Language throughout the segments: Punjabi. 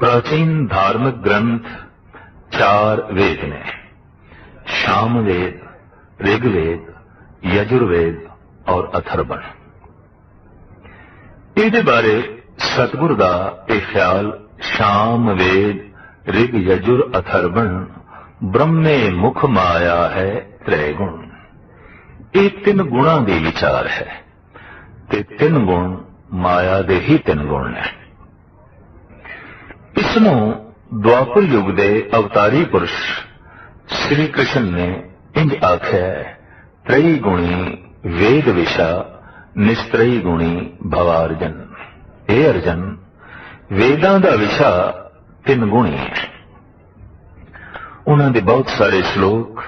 ਪ੍ਰਾਚੀਨ ਧਾਰਮਿਕ ਗ੍ਰੰਥ ਚਾਰ ਵੇਦ ਨੇ। ਸ਼ਾਮ ਵੇਦ ਰਿਗਵੇਦ ਯਜੁਰਵੇਦ ਔਰ ਅਥਰਵਣ। ਇਹਦੇ ਬਾਰੇ ਸਤਿਗੁਰ ਦਾ ਇਹ ਖਿਆਲ ਸ਼ਾਮ ਵੇਦ, ਰਿਗ ਯਜੁਰ, ਅਥਰਵਣ, ਬ੍ਰਹਮੇ ਮੁਖ ਮਾਇਆ ਹੈ ਤ੍ਰੈ ਗੁਣ ਇਹ ਤਿੰਨ ਗੁਣਾਂ ਦੇ ਵਿਚਾਰ ਹੈ ਤੇ ਤਿੰਨ ਗੁਣ ਮਾਇਆ ਦੇ ਹੀ ਤਿੰਨ ਗੁਣ ਨੇ। ਇਸ ਨੂੰ ਦੁਆਪਰ ਯੁਗ ਦੇ ਅਵਤਾਰੀ ਪੁਰਸ਼ ਸ੍ਰੀ ਕ੍ਰਿਸ਼ਨ ਨੇ ਇੰਜ ਆਖਿਆ, ਤ੍ਰਈ ਗੁਣੀ ਵੇਦ ਵਿਸ਼ਾ, ਨਿਸ਼ਤ੍ਰਈ ਗੁਣੀ ਭਵਾਰਜਨ। ਇਹ ਅਰਜਨ, ਵੇਦਾਂ ਦਾ ਵਿਸ਼ਾ ਤਿੰਨ ਗੁਣੀ ਹੈ। ਉਹਨਾਂ ਦੇ ਬਹੁਤ ਸਾਰੇ ਸ਼ਲੋਕ,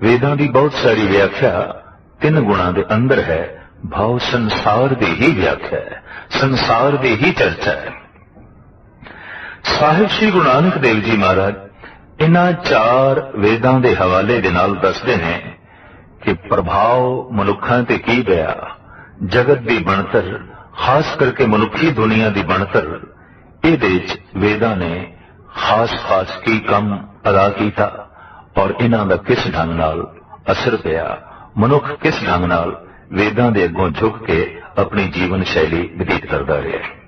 ਵੇਦਾਂ ਦੀ ਬਹੁਤ ਸਾਰੀ ਵਿਆਖਿਆ ਤਿੰਨ ਗੁਣਾਂ ਦੇ ਅੰਦਰ ਹੈ। ਭਾਵ ਸੰਸਾਰ ਦੀ ਹੀ ਵਿਆਖਿਆ ਹੈ, ਸੰਸਾਰ ਦੀ ਹੀ ਚਰਚਾ ਹੈ। ਸਾਹਿਬ ਸ੍ਰੀ ਗੁਰੂ ਨਾਨਕ ਦੇਵ ਜੀ ਮਹਾਰਾਜ ਇਹਨਾਂ ਚਾਰ ਵੇਦਾਂ ਦੇ ਹਵਾਲੇ ਦੇ ਨਾਲ ਦੱਸਦੇ ਨੇ ਕਿ ਪ੍ਰਭਾਵ ਮਨੁੱਖਾਂ ਤੇ ਕੀ ਪਿਆ ਜਗਤ ਦੀ ਬਣਤਰ, ਖਾਸ ਕਰਕੇ ਮਨੁੱਖੀ ਦੁਨੀਆ ਦੀ ਬਣਤਰ, ਇਹਦੇ ਵਿੱਚ ਵੇਦਾਂ ਨੇ ਖਾਸ-ਖਾਸ ਕੀ ਕੰਮ ਅਦਾ ਕੀਤਾ ਔਰ ਇਹਨਾਂ ਦਾ ਕਿਸ ਢੰਗ ਨਾਲ ਅਸਰ ਪਿਆ, ਮਨੁੱਖ ਕਿਸ ਢੰਗ ਨਾਲ ਵੇਦਾਂ ਦੇ ਅੱਗੋਂ ਝੁਕ ਕੇ ਆਪਣੀ ਜੀਵਨ ਸ਼ੈਲੀ ਬਤੀਤ ਕਰਦਾ ਰਿਹਾ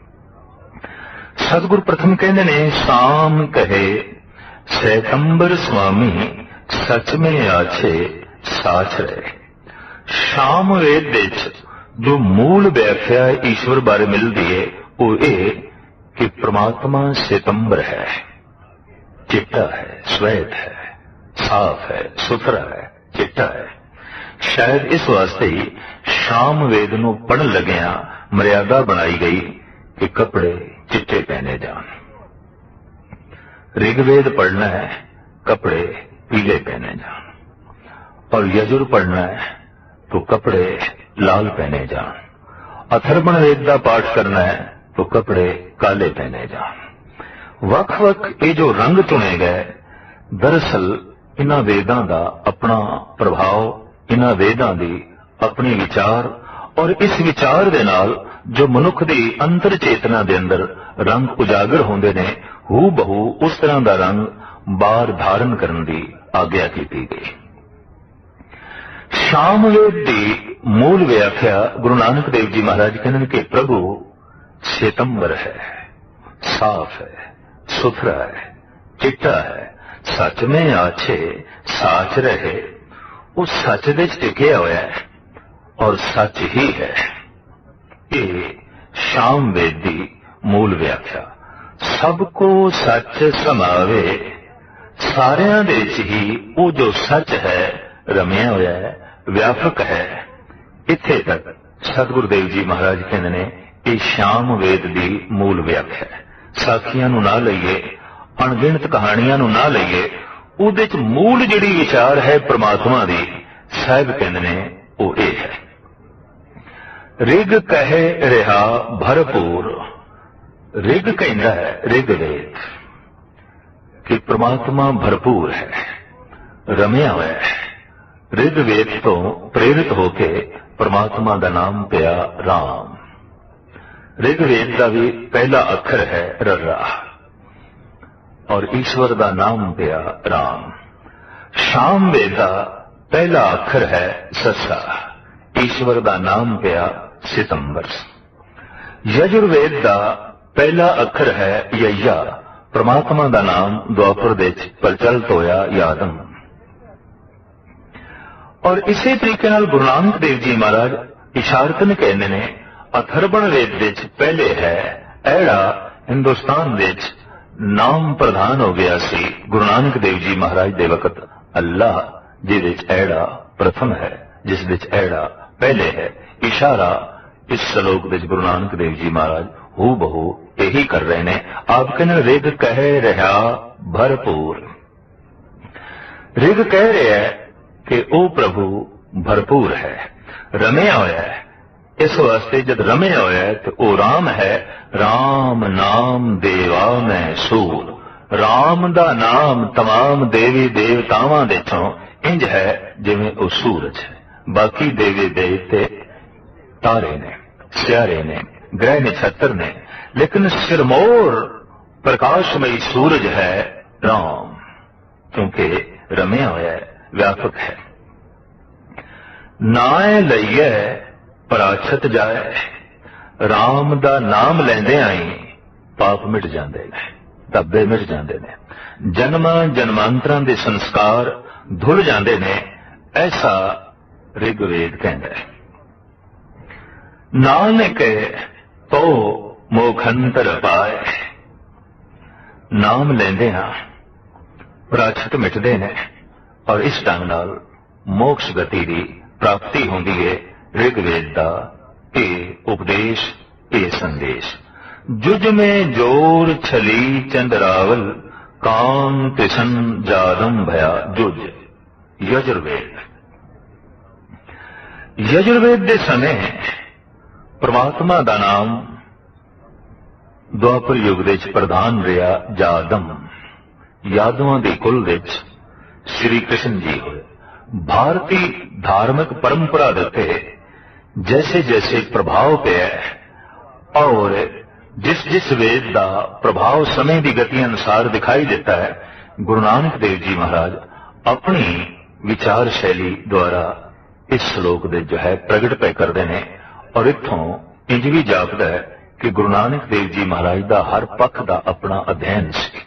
ਸਤਿਗੁਰ ਪ੍ਰਥਮ ਕਹਿੰਦੇ ਨੇ, ਸਾਮ ਕਹੇ, ਸੈਕੰਬਰ ਸੁਆਮੀ, ਸੱਚ ਮੇ ਆਛੇ ਸਾਚ ਰਹੇ। ਸ਼ਾਮ ਵੇਦ ਵਿੱਚ ਜੋ ਮੂਲ ਵਿਆਖਿਆ ਈਸ਼ਵਰ ਬਾਰੇ ਮਿਲਦੀ ਹੈ ਉਹ ਇਹ ਕਿ ਪ੍ਰਮਾਤਮਾ ਸਤੰਬਰ ਹੈ, ਚਿੱਟਾ ਹੈ, ਸਵੈਤ ਹੈ, ਸਾਫ਼ ਹੈ, ਸੁਥਰਾ ਹੈ, ਚਿੱਟਾ ਹੈ। ਸ਼ਾਇਦ ਇਸ ਵਾਸਤੇ ਹੀ ਸ਼ਾਮ ਵੇਦ ਨੂੰ ਪੜਨ ਲੱਗਿਆਂ ਮਰਿਆਦਾ ਬਣਾਈ ਗਈ ਕਿ ਕੱਪੜੇ ਚਿੱਟੇ ਪਹਿਨੇ ਜਾਣ ऋग्वेद पढ़ना है कपड़े पीले पहने जान और यजुर पढ़ना है तो कपड़े लाल पहने जान अथर्वण वेद का पाठ करना है तो कपड़े काले पहने जान ਵੱਖ ਵੱਖ ਇਹ ਜੋ ਰੰਗ ਚੁਣੇ ਗਏ ਦਰਅਸਲ ਇਹਨਾਂ ਵੇਦਾਂ ਦਾ ਆਪਣਾ ਪ੍ਰਭਾਵ ਇਹਨਾਂ ਵੇਦਾਂ ਦੀ ਆਪਣੀ ਵਿਚਾਰ ਔਰ ਇਸ ਵਿਚਾਰ ਦੇ ਨਾਲ ਜੋ ਮਨੁੱਖ ਦੀ ਅੰਤਰ ਚੇਤਨਾ ਦੇ ਅੰਦਰ ਰੰਗ ਉਜਾਗਰ ਹੁੰਦੇ ਨੇ ਹੂ ਬਹੂ ਉਸ ਤਰ੍ਹਾਂ ਦਾ ਰੰਗ ਬਾਹਰ ਧਾਰਨ ਕਰਨ ਦੀ ਆਗਿਆ ਕੀਤੀ ਗਈ। ਸ਼ਾਮ ਵੇਦ ਦੀ ਮੂਲ ਵਿਆਖਿਆ ਗੁਰੂ ਨਾਨਕ ਦੇਵ ਜੀ ਮਹਾਰਾਜ ਕਹਿੰਦੇ ਨੇ ਕਿ ਪ੍ਰਭੂ ਸ਼ੇਤੰਬਰ ਹੈ, ਸਾਫ਼ ਹੈ, ਸੁਥਰਾ ਹੈ, ਚਿੱਟਾ ਹੈ, ਸੱਚ में ਆਛੇ, ਸਾਚ ਰਹੇ, ਉਹ ਸੱਚ ਦੇ ਚ ਟਿਕਿਆ ਹੋਇਆ ਹੈ ਔਰ ਸੱਚ ਹੀ ਹੈ। ਇਹ ਸ਼ਾਮ ਵੇਦ ਦੀ ਮੂਲ ਵਿਆਖਿਆ। ਸਭ ਕੋ ਸੱਚ ਸਮਾਵੇ ਸਾਰਿਆਂ ਦੇ ਵਿੱਚ ਹੀ ਉਹ ਜੋ ਸੱਚ ਹੈ, ਰਮਿਆ ਹੋਇਆ ਹੈ, ਵਿਆਪਕ ਹੈ। ਇੱਥੇ ਤੱਕ ਸਤਿਗੁਰੂ ਦੇਵ ਜੀ ਮਹਾਰਾਜ ਕਹਿੰਦੇ ਨੇ, ਇਹ ਸ਼ਾਮ ਵੇਦ ਦੀ ਮੂਲ ਵਿਆਖਿਆ ਹੈ। ਸਾਖੀਆਂ ਨੂੰ ਨਾ ਲਈਏ, ਅਣਗਿਣਤ ਕਹਾਣੀਆਂ ਨੂੰ ਨਾ ਲਈਏ, ਉਹਦੇ ਚ ਮੂਲ ਜਿਹੜੀ ਵਿਚਾਰ ਹੈ ਪ੍ਰਮਾਤਮਾ ਦੀ, ਸਾਹਿਬ ਕਹਿੰਦੇ ਨੇ, ਉਹ ਇਹ ਹੈ। ਰਿਗ ਕਹੇ ਰਿਹਾ ਭਰਪੂਰ ਰਿਗ ਕਹਿੰਦਾ ਹੈ ਰਿਗਵੇਦ ਕਿ ਪ੍ਰਮਾਤਮਾ ਭਰਪੂਰ ਹੈ ਰਮਿਆ ਹੋਇਆ ਹੈ ਰਿਗਵੇਦ ਤੋਂ ਪ੍ਰੇਰਿਤ ਹੋ ਕੇ ਪ੍ਰਮਾਤਮਾ ਦਾ ਨਾਮ ਪਿਆ ਰਾਮ ਰਿਗਵੇਦ ਦਾ ਵੀ ਪਹਿਲਾ ਅੱਖਰ ਹੈ ਰਰਾ ਔਰ ਈਸ਼ਵਰ ਦਾ ਨਾਮ ਪਿਆ ਰਾਮ ਸ਼ਾਮ ਵੇਦ ਦਾ ਪਹਿਲਾ ਅੱਖਰ ਹੈ ਸੱਸਾ ਈਸ਼ਵਰ ਦਾ ਨਾਮ ਪਿਆ ਸਿਤੰਬਰ। ਯਜੁਰਵੇਦ ਦਾ ਪਹਿਲਾ ਅੱਖਰ ਹੈ ਯਯਾ। ਪ੍ਰਮਾਤਮਾ ਦਾ ਨਾਮ ਦੁਆਪਰ ਦੇ ਵਿੱਚ ਪ੍ਰਚਲਿਤ ਹੋਇਆ ਯਾਦਮ ਔਰ ਇਸੇ ਤਰੀਕੇ ਨਾਲ ਗੁਰੂ ਨਾਨਕ ਦੇਵ ਜੀ ਮਹਾਰਾਜ ਇਸ਼ਾਰਤਨ ਕਹਿੰਦੇ ਨੇ, ਅਥਰਵਣ ਵੇਦ ਵਿੱਚ ਪਹਿਲੇ ਹੈ, ਐੜਾ ਹਿੰਦੁਸਤਾਨ ਵਿੱਚ ਨਾਮ ਪ੍ਰਧਾਨ ਹੋ ਗਿਆ ਸੀ ਗੁਰੂ ਨਾਨਕ ਦੇਵ ਜੀ ਮਹਾਰਾਜ ਦੇ ਵਕਤ। ਅੱਲਾ, ਜਿਹਦੇ ਵਿੱਚ ਐੜਾ ਪ੍ਰਥਮ ਹੈ, ਜਿਸ ਵਿੱਚ ਐੜਾ ਪਹਿਲੇ ਹੈ। ਇਸ਼ਾਰਾ ਇਸ ਸ਼ਲੋਕ ਵਿੱਚ ਗੁਰੂ ਨਾਨਕ ਦੇਵ ਜੀ ਮਹਾਰਾਜ ਹੂ ਬਹੂ ਇਹੀ ਕਰ ਰਹੇ ਨੇ ਆਪ ਕਹਿੰਦੇ ਰਿਗ ਕਹਿ ਰਿਹਾ ਭਰਪੂਰ ਰਿਗ ਕਹਿ ਰਿਹਾ ਹੈ ਕਿ ਉਹ ਪ੍ਰਭੂ ਭਰਪੂਰ ਹੈ ਰਮਿਆ ਹੋਇਆ ਹੈ ਇਸ ਵਾਸਤੇ ਜਦ ਰਮਿਆ ਹੋਇਆ ਹੈ ਤੇ ਉਹ ਰਾਮ ਹੈ ਰਾਮ ਨਾਮ ਦੇਵਾ ਮੈਂ ਸੂਰ ਰਾਮ ਦਾ ਨਾਮ तमाम ਦੇਵੀ ਦੇਵਤਾਵਾਂ ਦੇ ਚੋਂ ਇੰਜ ਹੈ ਜਿਵੇਂ ਉਹ ਸੂਰਜ ਹੈ ਬਾਕੀ ਦੇਵੀ ਦੇਵਤੇ ਤਾਰੇ ਨੇ, ਸਿਆਰੇ ਨੇ, ਗ੍ਰਹਿ ਨਛੱਤਰ ਨੇ, ਲੇਕਿਨ ਸਿਰਮੌਰ ਪ੍ਰਕਾਸ਼ਮਈ ਸੂਰਜ ਹੈ ਰਾਮ, ਕਿਉਂਕਿ ਰਮਿਆ ਹੋਇਆ ਹੈ, ਵਿਆਪਕ ਹੈ। ਨਾਏ ਲਈਏ ਪਰਾਛਤ ਜਾਏ RAM ਦਾ ਨਾਮ ਲੈਂਦੇ ਆਈ, ਪਾਪ ਮਿਟ ਜਾਂਦੇ ਨੇ, ਧੱਬੇ ਮਿਟ ਜਾਂਦੇ ਨੇ। ਜਨਮਾਂ ਜਨਮਾਂਤਰਾਂ ਦੇ ਸੰਸਕਾਰ ਧੁੱਲ ਜਾਂਦੇ ਨੇ, ਐਸਾ ਰਿਗਵੇਦ ਕਹਿੰਦਾ ਹੈ। ਨਾਨਕ ਤੋ ਮੋਖੰਤਰ ਪਾਏ। ਨਾਮ ਲੈਂਦੇ ਹਾਂ, ਪ੍ਰਾਚਿਤ ਮਿਟਦੇ ਨੇ, ਔਰ ਇਸ ਢੰਗ ਨਾਲ ਮੋਕਸ਼ ਗਤੀ ਦੀ ਪ੍ਰਾਪਤੀ ਹੁੰਦੀ ਹੈ ਰਿਗਵੇਦ ਦਾ ਇਹ ਉਪਦੇਸ਼, ਇਹ ਸੰਦੇਸ਼। ਜੁਜ ਮੇ ਜੋਰ ਛਲੀ ਚੰਦਰਾਵਲ, ਕਾਮ ਤਿਸਨ ਜਾਦਮ ਭਇਆ ਜੁਜ ਯਜੁਰਵੇਦ। ਯਜੁਰਵੇਦ ਦੇ ਸਮੇਂ ਪ੍ਰਮਾਤਮਾ ਦਾ ਨਾਮ ਦੁਆਪਰ ਯੁਗ ਦੇ ਵਿੱਚ ਪ੍ਰਧਾਨ ਰਿਹਾ ਜਾਦਮ। ਯਾਦਵਾਂ ਦੇ ਕੁਲ ਵਿੱਚ ਸ੍ਰੀ ਕ੍ਰਿਸ਼ਨ ਜੀ ਹੋਏ। ਭਾਰਤੀ ਧਾਰਮਿਕ ਪਰੰਪਰਾ ਦੇ ਉੱਤੇ ਜੈਸੇ ਜੈਸੇ ਪ੍ਰਭਾਵ ਪਿਆ ਔਰ ਜਿਸ ਜਿਸ ਵੇਦ ਦਾ ਪ੍ਰਭਾਵ ਸਮੇਂ ਦੀ ਗਤੀ ਅਨੁਸਾਰ ਦਿਖਾਈ ਦਿੱਤਾ ਹੈ, ਗੁਰੂ ਨਾਨਕ ਦੇਵ ਜੀ ਮਹਾਰਾਜ ਆਪਣੀ ਵਿਚਾਰ ਸ਼ੈਲੀ ਦੁਆਰਾ ਇਸ ਸ਼ਲੋਕ ਦੇ ਜੋ ਹੈ ਪ੍ਰਗਟ ਪੈ ਕਰਦੇ ਨੇ। ਔਰ ਇੱਥੋਂ ਇੰਜ ਵੀ ਜਾਪਦਾ ਹੈ ਕਿ ਗੁਰੂ ਨਾਨਕ ਦੇਵ ਜੀ ਮਹਾਰਾਜ ਦਾ ਹਰ ਪੱਖ ਦਾ ਆਪਣਾ ਅਧਿਐਨ ਸੀ।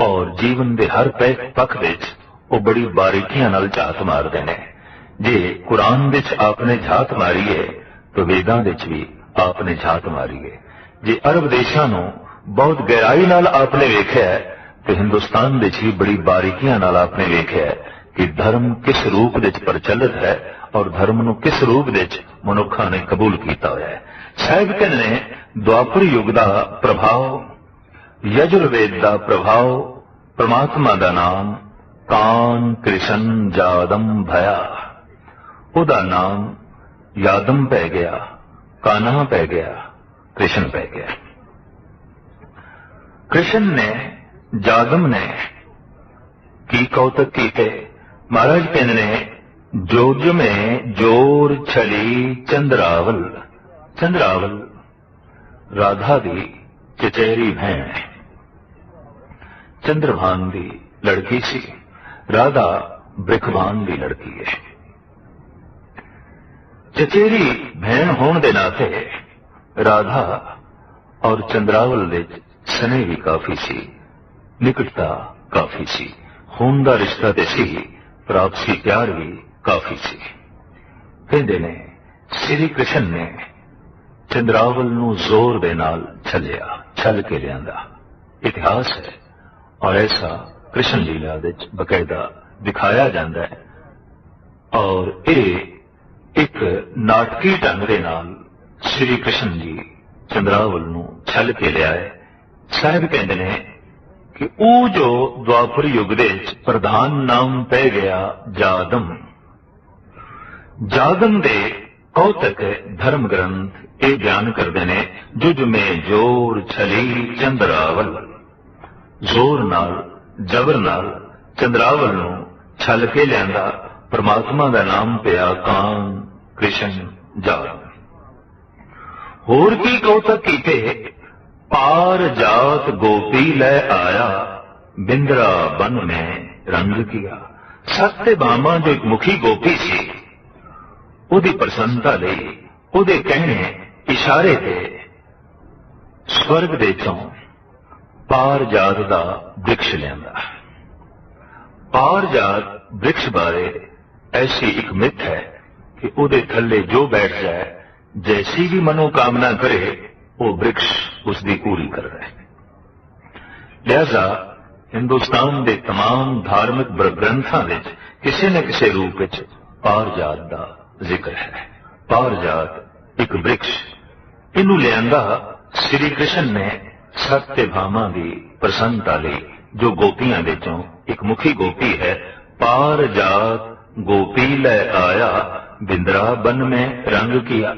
ਔਰ ਜੀਵਨ ਦੇ ਹਰ ਪੱਖ ਵਿੱਚ ਉਹ ਬੜੀ ਬਾਰੀਕੀਆਂ ਨਾਲ ਝਾਤ ਮਾਰਦੇ ਨੇ। ਜੇ ਕੁਰਾਨ ਵਿੱਚ ਆਪਨੇ ਝਾਤ ਮਾਰੀ ਹੈ ਤਾਂ ਵੇਦਾਂ ਵਿੱਚ ਵੀ ਆਪਨੇ ਝਾਤ ਮਾਰੀ ਹੈ ਜੇ ਅਰਬ ਦੇਸ਼ਾਂ ਨੂੰ ਬਹੁਤ ਗਹਿਰਾਈ ਨਾਲ ਆਪਨੇ ਵੇਖਿਆ ਹੈ, ਤੇ ਹਿੰਦੁਸਤਾਨ ਵਿੱਚ ਵੀ ਬੜੀ ਬਾਰੀਕੀਆਂ ਨਾਲ ਆਪਨੇ ਵੇਖਿਆ ਹੈ ਕਿ ਧਰਮ ਕਿਸ ਰੂਪ ਵਿੱਚ ਪ੍ਰਚਲਿਤ ਹੈ ਔਰ ਧਰਮ ਨੂੰ ਕਿਸ ਰੂਪ ਵਿੱਚ ਮਨੁੱਖਾਂ ਨੇ ਕਬੂਲ ਕੀਤਾ ਹੋਇਆ ਹੈ? ਸਾਹਿਬ ਕਹਿੰਦੇ ਨੇ, ਦੁਆਪਰ ਯੁੱਗ ਦਾ ਪ੍ਰਭਾਵ, ਯਜੁਰਵੇਦ ਦਾ ਪ੍ਰਭਾਵ, ਪ੍ਰਮਾਤਮਾ ਦਾ ਨਾਮ, ਕਾਨ ਕ੍ਰਿਸ਼ਨ ਜਾਦਮ ਭਇਆ। ਉਹਦਾ ਨਾਮ ਯਾਦਮ ਪੈ ਗਿਆ, ਕਾਨਾ ਪੈ ਗਿਆ, ਕ੍ਰਿਸ਼ਨ ਪੈ ਗਿਆ। ਕ੍ਰਿਸ਼ਨ ਨੇ, ਜਾਦਮ ਨੇ ਕੀ ਕੌਤਕ ਕੀਤੇ? ਮਹਾਰਾਜ ਕਹਿੰਦੇ ਨੇ ਜੋਜ ਮੈਂ ਜੋਰ ਛਲੀ ਚੰਦਰਾਵਲ। ਚੰਦਰਾਵਲ, ਰਾਧਾ ਦੀ ਚਚੇਰੀ ਭੈਣ। ਹੈ ਚੰਦਰਭਾਨ ਦੀ ਲੜਕੀ ਸੀ। ਰਾਧਾ ਬ੍ਰਿਖਭਾਨ ਦੀ ਲੜਕੀ ਹੈ। ਚਚੇਰੀ ਭੈਣ ਹੋਣ ਦੇ ਨਾਤੇ ਰਾਧਾ ਔਰ ਚੰਦਰਾਵਲ ਦੇ ਸਨੇ ਵੀ ਕਾਫੀ ਸੀ। ਨਿਕਟਤਾ ਕਾਫੀ ਸੀ। ਖੂਨ ਦਾ ਰਿਸ਼ਤਾ ਤੇ ਸੀ। ਪ੍ਰਾਪਸੀ ਪਿਆਰ ਵੀ ਕਾਫੀ ਸੀ। ਕਹਿੰਦੇ ਨੇ, ਸ੍ਰੀ ਕ੍ਰਿਸ਼ਨ ਨੇ ਚੰਦਰਾਵਲ ਨੂੰ ਜ਼ੋਰ ਦੇ ਨਾਲ ਛਲਿਆ, ਛਲ ਕੇ ਲਿਆਂਦਾ। ਇਤਿਹਾਸ ਹੈ, ਔਰ ਐਸਾ ਕ੍ਰਿਸ਼ਨ ਲੀਲਾ ਵਿੱਚ ਬਕਾਇਦਾ ਦਿਖਾਇਆ ਜਾਂਦਾ ਹੈ। ਔਰ ਇਹ ਇੱਕ ਨਾਟਕੀ ਢੰਗ ਦੇ ਨਾਲ ਸ੍ਰੀ ਕ੍ਰਿਸ਼ਨ ਜੀ ਚੰਦਰਾਵਲ ਨੂੰ ਛਲ ਕੇ ਲਿਆਏ ਸਾਹਿਬ ਕਹਿੰਦੇ ਨੇ ਕਿ ਉਹ ਜੋ ਦੁਆਪਰ ਯੁੱਗ ਦੇ ਵਿੱਚ ਪ੍ਰਧਾਨ ਨਾਮ ਪੈ ਗਿਆ ਜਾਦਮ ਜਾਗਨ ਦੇ ਕੌਤਕ ਧਰਮ ਗ੍ਰੰਥ ਇਹ ਬਿਆਨ ਕਰਦੇ ਨੇ, ਜੁਜ ਮੇ ਜੋਰ ਛਲੀ ਚੰਦਰਾਵਲ। ਜ਼ੋਰ ਨਾਲ, ਜ਼ਬਰ ਨਾਲ ਚੰਦਰਾਵਲ ਨੂੰ ਛਲ ਕੇ ਲਿਆਂਦਾ, ਪ੍ਰਮਾਤਮਾ ਦਾ ਨਾਮ ਪਿਆ ਕਾਨ ਕ੍ਰਿਸ਼ਨ ਜਾਦ ਹੋਰ ਕੀ ਕੌਤਕ ਕੀਤੇ? ਪਾਰ ਜਾਤ ਗੋਪੀ ਲੈ ਆਇਆ, ਬਿੰਦਰਾ ਬਨ ਮੈਂ ਰੰਗ ਕੀਆ। ਸੱਤੇ ਬਾਮਾ ਜੋ ਇੱਕ ਮੁਖੀ ਗੋਪੀ ਸੀ ਉਹਦੀ ਪ੍ਰਸੰਨਤਾ ਲਈ ਉਹਦੇ ਕਹਿਣੇ ਇਸ਼ਾਰੇ ਤੇ ਸਵਰਗ ਦੇ ਚੋਂ ਪਾਰ ਜਾਤ ਦਾ ਬ੍ਰਿਕਸ਼ ਲਿਆਂਦਾ ਪਾਰ ਜਾਤ ਬ੍ਰਿਕਸ਼ ਬਾਰੇ ਐਸੀ ਇੱਕ ਮਿੱਥ ਹੈ ਕਿ ਉਹਦੇ ਥੱਲੇ ਜੋ ਬੈਠ ਜਾਏ ਜੈਸੀ ਵੀ ਮਨੋਕਾਮਨਾ ਕਰੇ ਉਹ ਬ੍ਰਿਕਸ਼ ਉਸ ਦੀ ਪੂਰੀ ਕਰਦਾ ਹੈ ਲਿਹਾਜ਼ਾ ਹਿੰਦੁਸਤਾਨ ਦੇ तमाम ਧਾਰਮਿਕ ਗ੍ਰ- ਗ੍ਰੰਥਾਂ ਵਿੱਚ ਕਿਸੇ ਨਾ ਕਿਸੇ ਰੂਪ ਵਿੱਚ ਪਾਰਜਾਤ ਦਾ ਜ਼ਿਕਰ ਹੈ। ਪਾਰਜਾਤ ਇੱਕ ਬ੍ਰਿਕਸ਼। ਇਹਨੂੰ ਲਿਆਂਦਾ ਸ੍ਰੀ ਕ੍ਰਿਸ਼ਨ ਨੇ ਸਤਿ ਭਾਮਾ ਦੀ ਪ੍ਰਸੰਨਤਾ ਲਈ, ਜੋ ਗੋਪੀਆਂ ਵਿੱਚੋਂ ਇੱਕ ਮੁਖੀ ਗੋਪੀ ਹੈ। ਪਾਰਜਾਤ ਗੋਪੀ ਲੈ ਆਇਆ ਬਿੰਦਰਾ ਮੈਂ ਰੰਗ ਕੀਆ।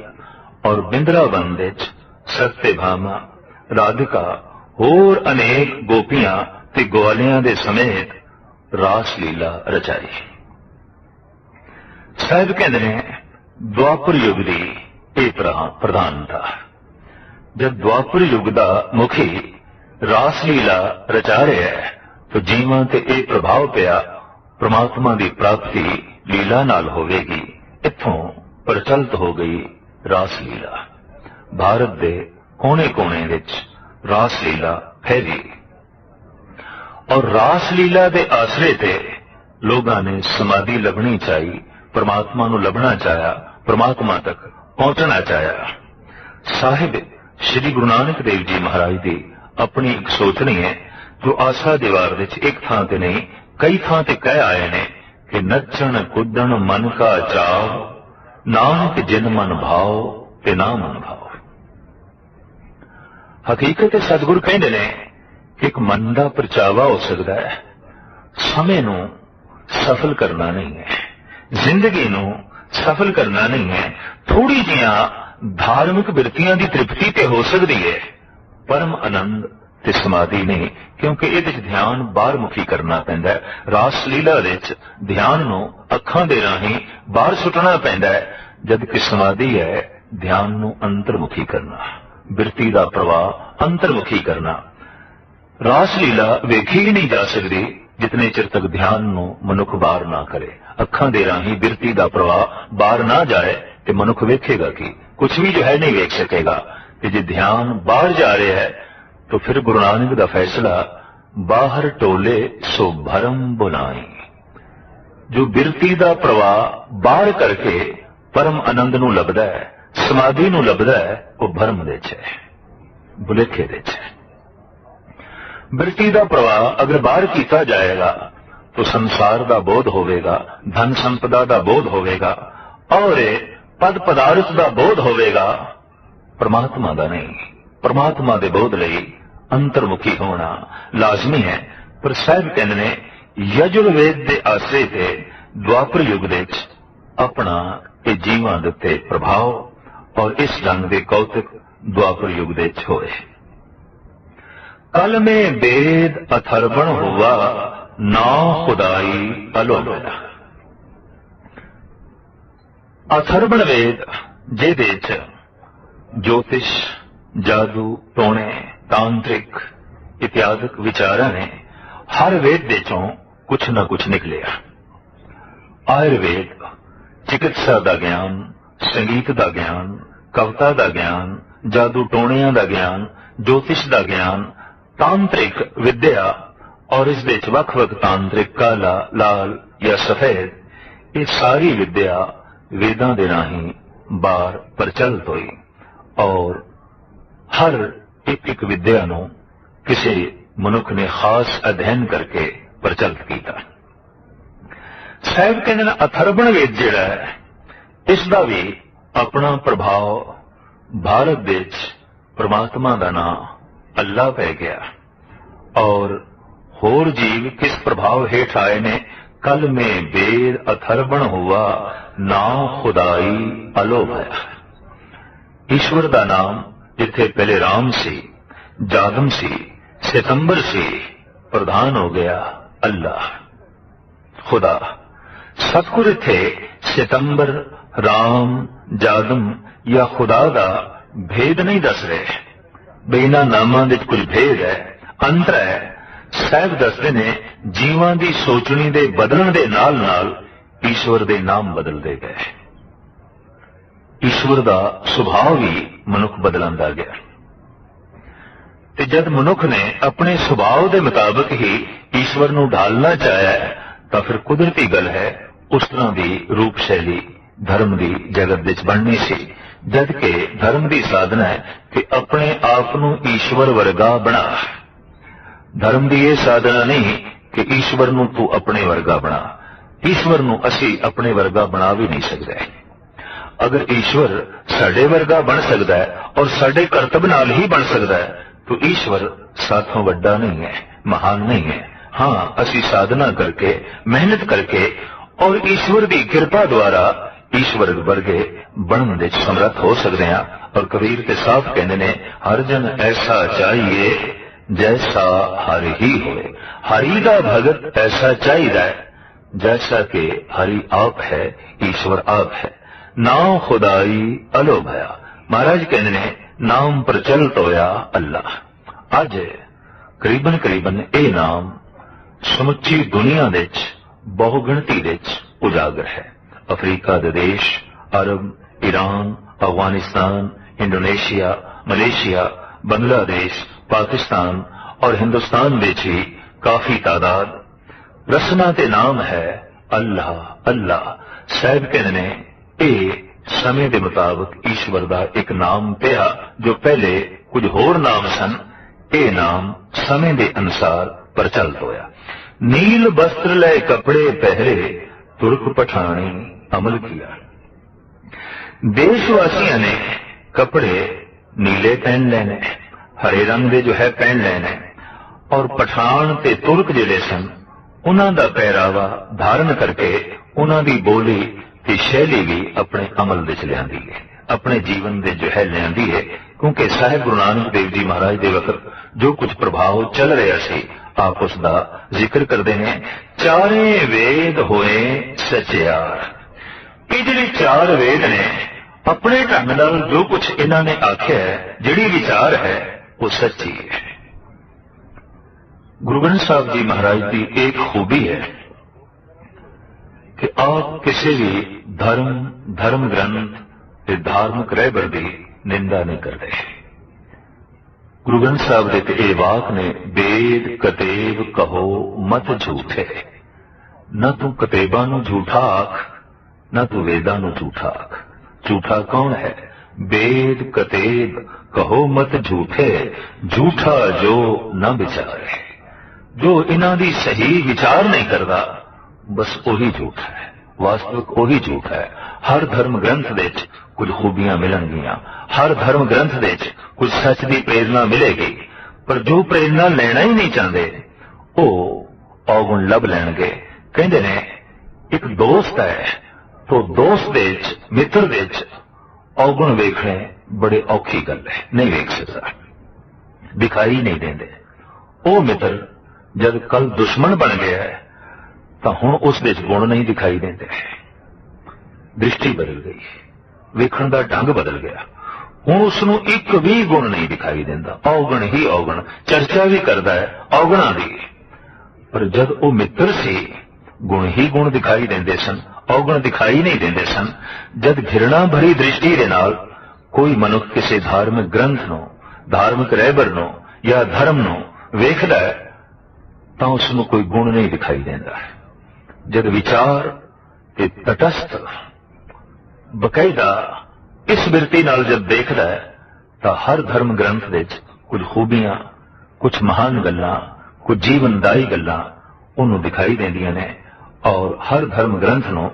ਔਰ ਬਿੰਦਰਾ ਬਨ ਵਿੱਚ ਸਤਿ ਭਾਮਾ ਰਾਧਿਕਾ, ਹੋਰ ਅਨੇਕ ਗੋਪੀਆਂ ਤੇ ਗਵਾਲਿਆਂ ਦੇ ਸਮੇਤ ਰਾਸ ਲੀਲਾ ਰਚਾਈ। ਸਾਹਿਬ ਕਹਿੰਦੇ ਨੇ, ਦੁਆਪਰ ਯੁੱਗ ਦੀ ਇਹ ਪ੍ਰਧਾ- ਪ੍ਰਧਾਨਤਾ। ਜਦ ਦੁਆਪਰ ਯੁੱਗ ਦਾ ਮੁਖੀ ਰਾਸ ਲੀਲਾ ਰਚਾ ਰਿਹਾ ਹੈ, ਤਾਂ ਜੀਵਾਂ ਤੇ ਇਹ ਪ੍ਰਭਾਵ ਪਿਆ ਪ੍ਰਮਾਤਮਾ ਦੀ ਪ੍ਰਾਪਤੀ ਲੀਲਾ ਨਾਲ ਹੋਵੇਗੀ, ਇੱਥੋਂ ਪ੍ਰਚਲਿਤ ਹੋ ਗਈ ਰਾਸ ਲੀਲਾ। ਭਾਰਤ ਦੇ ਕੋਨੇ-ਕੋਨੇ ਵਿੱਚ ਰਾਸ ਲੀਲਾ ਫੈਲੀ। ਔਰ ਰਾਸ ਲੀਲਾ ਦੇ ਆਸਰੇ ਤੇ ਲੋਕਾਂ ਨੇ ਸਮਾਧੀ ਲੱਭਣੀ ਚਾਹੀ ਪ੍ਰਮਾਤਮਾ ਨੂੰ ਲੱਭਣਾ ਚਾਹਿਆ, ਪ੍ਰਮਾਤਮਾ ਤੱਕ ਪਹੁੰਚਣਾ ਚਾਹਿਆ। ਸਾਹਿਬ, ਸ੍ਰੀ ਗੁਰੂ ਨਾਨਕ ਦੇਵ ਜੀ ਮਹਾਰਾਜ ਦੀ ਆਪਣੀ ਇੱਕ ਸੋਚਣੀ ਹੈ, ਜੋ ਆਸਾ ਦੀਵਾਰ ਵਿੱਚ ਇੱਕ ਥਾਂ ਤੇ ਨਹੀਂ, ਕਈ ਥਾਂ ਤੇ ਕਹਿ ਆਏ ਨੇ ਕਿ ਨੱਚਣ, ਕੁੱਦਣ, ਮਨ ਕਾ ਚਾਵ ਨਾਨਕ ਜਿਨ ਮਨ ਭਾਉ, ਤੇ ਨਾ ਮਨ ਭਾਉ। ਹਕੀਕਤ ਤੇ ਸਤਿਗੁਰ ਕਹਿੰਦੇ ਨੇ ਕਿ ਇੱਕ ਮਨ ਦਾ ਪਰਚਾਵਾ ਹੋ ਸਕਦਾ ਹੈ। ਸਮੇਂ ਨੂੰ ਸਫਲ ਕਰਨਾ ਨਹੀਂ ਹੈ। ਜ਼ਿੰਦਗੀ ਨੂੰ ਸਫਲ ਕਰਨਾ ਨਹੀਂ ਹੈ। ਥੋੜੀ ਜੀਆਂ ਧਾਰਮਿਕ ਬਿਰਤੀਆਂ ਦੀ ਤ੍ਰਿਪਤੀ ਤੇ ਹੋ ਸਕਦੀ ਹੈ। ਪਰਮ ਆਨੰਦ ਤੇ ਸਮਾਧੀ ਨਹੀਂ, ਕਿਉਂਕਿ ਇਹਦੇ ਵਿੱਚ ਧਿਆਨ ਬਾਹਰਮੁਖੀ ਕਰਨਾ ਪੈਂਦਾ ਹੈ। ਰਾਸ ਲੀਲਾ ਵਿੱਚ ਧਿਆਨ ਨੂੰ ਅੱਖਾਂ ਦੇ ਰਾਹੀਂ ਬਾਹਰ ਸੁੱਟਣਾ ਪੈਂਦਾ ਹੈ ਜਦ ਕਿ ਸਮਾਧੀ ਹੈ ਧਿਆਨ ਨੂੰ ਅੰਤਰਮੁਖੀ ਕਰਨਾ। ਬਿਰਤੀ ਦਾ ਪ੍ਰਵਾਹ ਅੰਤਰਮੁਖੀ ਕਰਨਾ। ਰਾਸ ਲੀਲਾ ਵੇਖੀ ਹੀ ਨਹੀਂ ਜਾ ਸਕਦੀ ਜਿਤਨੇ ਚਿਰ ਤੱਕ ਧਿਆਨ ਨੂੰ ਮਨੁੱਖ ਬਾਹਰ ਨਾ ਕਰੇ, ਅੱਖਾਂ ਦੇ ਰਾਹੀਂ ਬਿਰਤੀ ਦਾ ਪ੍ਰਵਾਹ ਬਾਹਰ ਨਾ ਜਾਏ, ਤੇ ਮਨੁੱਖ ਵੇਖੇਗਾ ਕਿ ਕੁਝ ਵੀ ਜੋ ਹੈ ਨਹੀਂ ਵੇਖ ਸਕੇਗਾ। ਤੇ ਜੇ ਧਿਆਨ ਬਾਹਰ ਜਾ ਰਿਹਾ ਹੈ, ਤਾਂ ਫਿਰ ਗੁਰੂ ਨਾਨਕ ਦਾ ਫੈਸਲਾ, ਬਾਹਰ ਟੋਲੇ ਸੋ ਭਰਮ ਬੁਲਾਈ ਜੋ ਬਿਰਤੀ ਦਾ ਪ੍ਰਵਾਹ ਬਾਹਰ ਕਰਕੇ ਪਰਮ ਆਨੰਦ ਨੂੰ ਲੱਭਦਾ ਹੈ, ਸਮਾਧੀ ਨੂੰ ਲੱਭਦਾ ਹੈ, ਉਹ ਭਰਮ ਦੇ ਚ ਹੈ, ਬੁਲੇਖੇ ਦੇ ਚ ਹੈ। ਬਿਰਤੀ ਦਾ ਪ੍ਰਵਾਹ ਅਗਰ ਬਾਹਰ ਕੀਤਾ ਜਾਏਗਾ, ਤਾਂ ਸੰਸਾਰ ਦਾ ਬੋਧ ਹੋਵੇਗਾ, ਧਨ ਸੰਪਦਾ ਦਾ ਬੋਧ ਹੋਵੇਗਾ, ਔਰ ਪਦ ਪਦਾਰਥ ਦਾ ਬੋਧ ਹੋਵੇਗਾ। ਪਰਮਾਤਮਾ ਦਾ ਨਹੀਂ, ਪਰਮਾਤਮਾ ਦੇ ਬੋਧ ਲਈ ਅੰਤਰਮੁਖੀ ਹੋਣਾ ਲਾਜ਼ਮੀ ਹੈ। ਪਰ ਸਾਹਿਬ ਕਹਿੰਦੇ ਨੇ, ਯਜੁਰਵੇਦ ਦੇ ਆਸਰੇ ਤੇ ਦੁਆਪਰ ਯੁਗ ਦੇ ਵਿੱਚ ਆਪਣਾ ਇਹ ਜੀਵਾਂ ਦੇ ਉੱਤੇ ਪ੍ਰਭਾਵ ਔਰ ਇਸ ਰੰਗ ਦੇ ਕੌਤਕ ਦੁਆਪਰ ਯੁਗ ਦੇ ਵਿੱਚ ਹੋਏ। ਕਲ ਮੇ ਵੇਦ ਅਥਰਵਣ ਹੁਆ ਨਾ ਖੁਦਾਈ ਅਲੋਲਾ ਅਥਰਵਣ ਵੇਦ ਜਿਹਦੇ ਚ ਜੋਤਿਸ਼ ਜਾਦੂ ਟੋਣੇ ਤਾਂਤਰਿਕ ਇਤਿਆਦਿਕ ਵਿਚਾਰਾਂ ਨੇ ਹਰ ਵੇਦ ਦੇ ਚੋਂ ਕੁਛ ਨਾ ਕੁਛ ਨਿਕਲਿਆ ਆਯੁਰਵੇਦ ਚਿਕਿਤਸਾ ਦਾ ਗਿਆਨ ਸੰਗੀਤ ਦਾ ਗਿਆਨ ਕਵਿਤਾ ਦਾ ਗਿਆਨ ਜਾਦੂ ਟੋਣਿਆਂ ਦਾ ਗਿਆਨ ਜੋਤਿਸ਼ ਦਾ ਗਿਆਨ ਤਾਂਤਰਿਕ ਵਿਦਿਆ ਔਰ ਇਸ ਵਿੱਚ ਵੱਖ-ਵੱਖ ਤਾਂਤਰਿਕ ਕਾਲਾ, ਲਾਲ ਜਾਂ ਸਫੇਦ, ਇਹ ਸਾਰੀ ਵਿਦਿਆ ਵੇਦਾਂ ਦੇ ਰਾਹੀਂ ਬਾਹਰ ਪ੍ਰਚਲਿਤ ਹੋਈ ਔਰ ਹਰ ਇੱਕ ਇੱਕ ਵਿਦਿਆ ਨੂੰ ਕਿਸੇ ਮਨੁੱਖ ਨੇ ਖਾਸ ਅਧਿਐਨ ਕਰਕੇ ਪ੍ਰਚਲਿਤ ਕੀਤਾ। ਸਾਹਿਬ ਕਹਿੰਦੇ ਨੇ, ਅਥਰਵਣ ਵੇਦ ਜਿਹੜਾ ਹੈ, ਇਸ ਦਾ ਵੀ ਆਪਣਾ ਪ੍ਰਭਾਵ ਭਾਰਤ ਵਿੱਚ ਪ੍ਰਮਾਤਮਾ ਦਾ ਨਾਮ ਅੱਲਾ ਪੈ ਗਿਆ ਔਰ ਹੋਰ ਜੀਵ ਕਿਸ ਪ੍ਰਭਾਵ ਹੇਠ ਆਏ ਨੇ ਕਲ ਮੇ ਵੇਦ ਅਥਰਵਣ ਹੁਆ ਨਾ ਖੁਦਾਈ ਅਲੋਭ ਹੈ ਈਸ਼ਵਰ ਦਾ ਨਾਮ ਜਿੱਥੇ ਪਹਿਲੇ ਰਾਮ ਸੀ ਜਾਦਮ ਸੀ ਸਿਤੰਬਰ ਸੀ ਪ੍ਰਧਾਨ ਹੋ ਗਿਆ ਅੱਲਾ ਖੁਦਾ ਸਤਗੁਰ ਇੱਥੇ ਸਿਤੰਬਰ ਰਾਮ ਜਾਦਮ ਜਾਂ ਖੁਦਾ ਦਾ ਭੇਦ ਨਹੀਂ ਦੱਸ ਬਈ ਬੇਨਾ ਨਾਮਾਂ ਵਿੱਚ ਕੁਝ ਭੇਦ ਹੈ, ਅੰਤਰ ਹੈ। ਸਾਹਿਬ ਦੱਸਦੇ ਨੇ, ਜੀਵਾਂ ਦੀ ਸੋਚਣੀ ਦੇ ਬਦਲਣ ਦੇ ਨਾਲ ਨਾਲ ਈਸ਼ਵਰ ਦੇ ਨਾਮ ਬਦਲਦੇ ਗਏ। ਈਸ਼ਵਰ ਦਾ ਸੁਭਾਅ ਵੀ ਮਨੁੱਖ ਬਦਲਦਾ ਗਿਆ। ਤੇ ਜਦ ਮਨੁੱਖ ਨੇ ਆਪਣੇ ਸੁਭਾਅ ਦੇ ਮੁਤਾਬਕ ਹੀ ਈਸ਼ਵਰ ਨੂੰ ਢਾਲਣਾ ਚਾਹਿਆ ਤਾਂ ਫਿਰ ਕੁਦਰਤੀ ਗੱਲ ਹੈ, ਉਸ ਤਰ੍ਹਾਂ ਦੀ ਰੂਪ ਸ਼ੈਲੀ ਧਰਮ ਦੀ ਜਗਤ ਵਿੱਚ ਬਣਨੀ ਸੀ। ਜਦ ਕਿ ਧਰਮ ਦੀ ਸਾਧਨਾ ਹੈ ਕਿ ਆਪਣੇ ਆਪ ਨੂੰ ਈਸ਼ਵਰ ਵਰਗਾ ਬਣਾ। ਧਰਮ ਦੀ ਇਹ ਸਾਧਨਾ ਨਹੀਂ ਕਿ ਈਸ਼ਵਰ ਨੂੰ ਤੂੰ ਆਪਣੇ ਵਰਗਾ ਬਣਾ। ਈਸ਼ਵਰ ਨੂੰ ਅਸੀਂ ਆਪਣੇ ਵਰਗਾ ਬਣਾ ਵੀ ਨਹੀਂ ਸਕਦੇ। ਅਗਰ ਈਸ਼ਵਰ ਸਾਡੇ ਵਰਗਾ ਬਣ ਸਕਦਾ ਹੈ ਔਰ ਸਾਡੇ ਕਰਤਬ ਨਾਲ ਹੀ ਬਣ ਸਕਦਾ ਹੈ, ਤਾਂ ਈਸ਼ਵਰ ਸਾਥੋਂ ਵੱਡਾ ਨਹੀਂ ਹੈ, ਮਹਾਨ ਨਹੀਂ ਹੈ। ਹਾਂ, ਅਸੀਂ ਸਾਧਨਾ ਕਰਕੇ, ਮਿਹਨਤ ਕਰਕੇ ਔਰ ਈਸ਼ਵਰ ਦੀ ਕਿਰਪਾ ਦੁਆਰਾ ਈਸ਼ਵਰ ਵਰਗੇ ਬਣਨ ਦੇ ਸਮਰੱਥ ਹੋ ਸਕਦੇ ਹਾਂ ਔਰ ਕਬੀਰ ਤੇ ਸਾਫ਼ ਕਹਿੰਦੇ ਨੇ ਹਰ ਜਨ ਐਸਾ ਚਾਹੀਏ ਜੈਸਾ ਹਰਿ ਹੀ ਹੋਵੇ ਹਰੀ ਦਾ ਭਗਤ ਐਸਾ ਚਾਹੀਦਾ ਹੈ ਜੈਸਾ ਕਿ ਹਰੀ ਆਪ ਹੈ ਈਸ਼ਵਰ ਆਪ ਹੈ ਨਾਮ ਖੁਦਾਈ ਅਲੋਭ ਹੈ ਮਹਾਰਾਜ ਕਹਿੰਦੇ ਨੇ ਨਾਮ ਪ੍ਰਚਲਿਤ ਹੋਇਆ ਅੱਲਾ ਅੱਜ ਕਰੀਬਨ ਕਰੀਬਨ ਇਹ ਨਾਮ ਸਮੁੱਚੀ ਦੁਨੀਆ ਦੇ ਵਿੱਚ ਬਹੁ ਗਿਣਤੀ ਦੇ ਵਿੱਚ ਉਜਾਗਰ ਹੈ ਅਫਰੀਕਾ ਦੇ ਦੇਸ਼ Arab Iran Afghanistan Indonesia Malaysia Bangladesh Pakistan ਔਰ ਹਿੰਦੁਸਤਾਨ ਵਿੱਚ ਵੀ ਕਾਫੀ ਤਾਦਾਦ ਰਸਨਾ ਤੇ ਨਾਮ ਹੈ ਅੱਲਾਹ ਅੱਲਾਹ ਸਾਹਿਬ ਕਹਿੰਦੇ ਨੇ ਇਹ ਸਮੇਂ ਦੇ ਮੁਤਾਬਕ ਈਸ਼ਵਰ ਦਾ ਇੱਕ ਨਾਮ ਪਿਆ ਜੋ ਪਹਿਲੇ ਕੁਝ ਹੋਰ ਨਾਮ ਸਨ ਇਹ ਨਾਮ ਸਮੇਂ ਦੇ ਅਨੁਸਾਰ ਪ੍ਰਚਲਿਤ ਹੋਇਆ ਨੀਲ ਵਸਤਰ ਲੈ ਕਪੜੇ ਪਹਿਰੇ ਤੁਰਕ ਪਠਾਣੀ ਅਮਲ ਕੀਆ। ਦੇਸ਼ ਵਾਸੀਆਂ ਨੇ ਕਪੜੇ ਨੀਲੇ ਪਹਿਨ ਲੈਣੇ, ਹਰੇ ਰੰਗ ਦੇ ਜੋ ਹੈ ਪਹਿਨ ਲੈਣੇ ਔਰ ਪਠਾਨ ਤੇ ਤੁਰਕ ਜਿਹੜੇ ਸਨ, ਉਹਨਾਂ ਦਾ ਪਹਿਰਾਵਾ ਧਾਰਨ ਕਰਕੇ ਉਹਨਾਂ ਦੀ ਬੋਲੀ ਤੇ ਸ਼ੈਲੀ ਵੀ ਆਪਣੇ ਅਮਲ ਵਿੱਚ ਲਿਆਂਦੀ ਹੈ ਆਪਣੇ ਜੀਵਨ ਦੇ ਜੋ ਹੈ ਲਿਆਂਦੀ ਹੈ, ਕਿਉਂਕਿ ਸਾਹਿਬ ਗੁਰੂ ਨਾਨਕ ਦੇਵ ਜੀ ਮਹਾਰਾਜ ਦੇ ਵਕਤ ਜੋ ਕੁਝ ਪ੍ਰਭਾਵ ਚੱਲ ਰਿਹਾ ਸੀ, ਆਪ ਉਸ ਦਾ ਜ਼ਿਕਰ ਕਰਦੇ ਨੇ, ਚਾਰੇ ਵੇਦ ਹੋਏ ਸਚਿਆਰ। ਇਹ ਜਿਹੜੇ ਚਾਰ ਵੇਦ ਨੇ। ਆਪਣੇ ਢੰਗ ਨਾਲ ਜੋ ਕੁਝ ਇਹਨਾਂ ਨੇ ਆਖਿਆ ਜਿਹੜੀ ਵਿਚਾਰ ਹੈ, ਉਹ ਸੱਚੀ ਹੈ। ਗੁਰੂ ਗ੍ਰੰਥ ਸਾਹਿਬ ਜੀ ਮਹਾਰਾਜ ਦੀ ਇੱਕ ਖੂਬੀ ਹੈ ਕਿ ਆਪ ਕਿਸੇ ਵੀ ਧਰਮ ਧਰਮ ਗ੍ਰੰਥ ਤੇ ਧਾਰਮਿਕ ਰਹਿਬਰ ਦੀ ਨਿੰਦਾ ਨਹੀਂ ਕਰਦੇ। ਗੁਰੂ ਗ੍ਰੰਥ ਸਾਹਿਬ ਦੇ ਤੇ ਇਹ ਵਾਕ ਨੇ, ਵੇਦ ਕਤੇਬ ਕਹੋ ਮਤ ਝੂਠੇ, ਨਾ ਤੂੰ ਕਤੇਬਾਂ ਨੂੰ ਝੂਠਾ ਆਖ ਨਾ ਤੂੰ ਵੇਦਾਂ ਨੂੰ ਝੂਠਾ ਆਖ। ਝੂਠਾ ਕੌਣ ਹੈ? ਵੇਦ ਕਤੇਬ, ਕਹੋ ਝੂਠੇ, ਝੂਠਾ ਜੋ ਨਾ ਵਿਚਾਰੇ। ਜੋ ਇਹਨਾਂ ਦੀ ਸਹੀ ਵਿਚਾਰ ਨਹੀਂ ਕਰਦਾ, ਬਸ ਉਹੀ ਝੂਠ ਹੈ, ਵਾਸਤਵਿਕ ਉਹੀ ਝੂਠ ਹੈ। ਹਰ ਧਰਮ ਗ੍ਰੰਥ ਦੇ ਵਿੱਚ ਕੁਝ ਖੂਬੀਆਂ ਮਿਲਣਗੀਆਂ, ਹਰ ਧਰਮ ਗ੍ਰੰਥ ਦੇ ਵਿੱਚ ਕੁਝ ਸੱਚ ਦੀ ਪ੍ਰੇਰਣਾ ਮਿਲੇਗੀ, ਪਰ ਜੋ ਪ੍ਰੇਰਣਾ ਲੈਣਾ ਹੀ ਨਹੀਂ ਚਾਹੁੰਦੇ, ਉਹ ਔਗੁਣ ਲੱਭ ਲੈਣਗੇ। ਕਹਿੰਦੇ ਨੇ, ਇੱਕ ਦੋਸਤ ਹੈ ਤੋਂ ਦੋਸਤ ਦੇ ਵਿੱਚ, ਮਿੱਤਰ ਦੇ ਵਿੱਚ ਔਗਣ ਵੇਖਣੇ ਬੜੇ ਔਖੀ ਗੱਲ ਹੈ। ਨਹੀਂ ਵੇਖ ਸਕਦਾ। ਦਿਖਾਈ ਨਹੀਂ ਦਿੰਦੇ। ਉਹ ਮਿੱਤਰ ਜਦ ਕੱਲ ਦੁਸ਼ਮਣ ਬਣ ਗਿਆ ਹੈ, ਤਾਂ ਹੁਣ ਉਸ ਵਿੱਚ ਗੁਣ ਨਹੀਂ ਦਿਖਾਈ ਦਿੰਦੇ। ਦ੍ਰਿਸ਼ਟੀ ਬਦਲ ਗਈ। ਵੇਖਣ ਦਾ ਢੰਗ ਬਦਲ ਗਿਆ। ਹੁਣ ਉਸ ਨੂੰ ਇੱਕ ਵੀ ਗੁਣ ਨਹੀਂ ਦਿਖਾਈ ਦਿੰਦਾ। ਔਗਣ ਹੀ ਔਗਣ। ਚਰਚਾ ਵੀ ਕਰਦਾ ਹੈ, ਔਗਣਾਂ ਦੀ। ਪਰ ਜਦ ਉਹ ਮਿੱਤਰ ਸੀ ਗੁਣ ਹੀ ਗੁਣ ਦਿਖਾਈ ਦਿੰਦੇ ਸਨ, ਔਗਣ ਦਿਖਾਈ ਨਹੀਂ ਦਿੰਦੇ ਸਨ। ਜਦ ਘਿਰਣਾ ਭਰੀ ਦ੍ਰਿਸ਼ਟੀ ਦੇ ਨਾਲ ਕੋਈ ਮਨੁੱਖ ਕਿਸੇ ਧਾਰਮਿਕ ਗ੍ਰੰਥ ਨੂੰ, ਧਾਰਮਿਕ ਰਹਿਬਰ ਨੂੰ ਜਾਂ ਧਰਮ ਨੂੰ ਵੇਖਦਾ ਹੈ, ਤਾਂ ਉਸ ਨੂੰ ਕੋਈ ਗੁਣ ਨਹੀਂ ਦਿਖਾਈ ਦਿੰਦਾ। ਜਦ ਵਿਚਾਰ ਤੇ ਤਟਸਥ ਬਕਾਇਦਾ ਇਸ ਬਿਰਤੀ ਨਾਲ ਜਦ ਦੇਖਦਾ ਹੈ, ਤਾਂ ਹਰ ਧਰਮ ਗ੍ਰੰਥ ਵਿੱਚ ਕੁਝ ਖੂਬੀਆਂ, ਕੁਝ ਮਹਾਨ ਗੱਲਾਂ, ਕੁਝ ਜੀਵਨਦਾਈ ਗੱਲਾਂ ਉਹਨੂੰ ਦਿਖਾਈ ਦਿੰਦੀਆਂ ਨੇ। ਔਰ ਹਰ ਧਰਮ ਗ੍ਰੰਥ ਨੂੰ